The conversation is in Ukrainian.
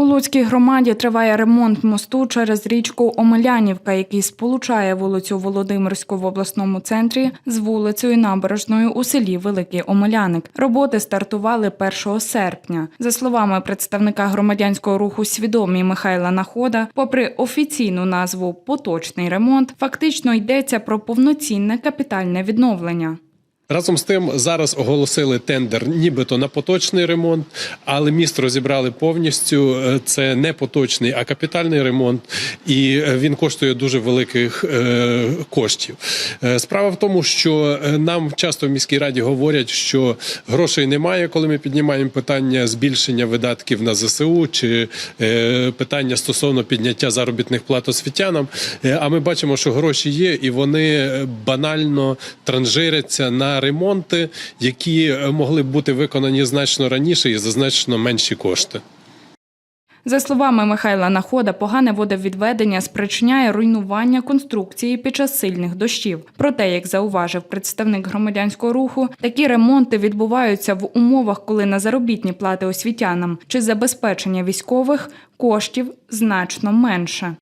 У Луцькій громаді триває ремонт мосту через річку Омелянівка, який сполучає вулицю Володимирську в обласному центрі з вулицею Набережною у селі Великий Омеляник. Роботи стартували 1 серпня. За словами представника громадянського руху свідомі Михайла Находа, попри офіційну назву поточний ремонт, фактично йдеться про повноцінне капітальне відновлення. Разом з тим зараз оголосили тендер, нібито на поточний ремонт, але міст розібрали повністю. Е, Це не поточний, а капітальний ремонт, і е, він коштує дуже великих е, коштів. Справа в тому, що нам часто в міській раді говорять, що грошей немає, коли ми піднімаємо питання збільшення видатків на ЗСУ чи питання стосовно підняття заробітних плат освітянам. А ми бачимо, що гроші є, і вони банально транжиряться на ремонти, які е, могли б бути виконані значно раніше і за значно менші кошти. За словами Михайла Находа, погане водовідведення спричиняє руйнування конструкції під час сильних дощів. Проте, як зауважив представник громадянського руху, такі ремонти відбуваються в умовах, коли на заробітні плати освітянам чи забезпечення військових коштів значно менше.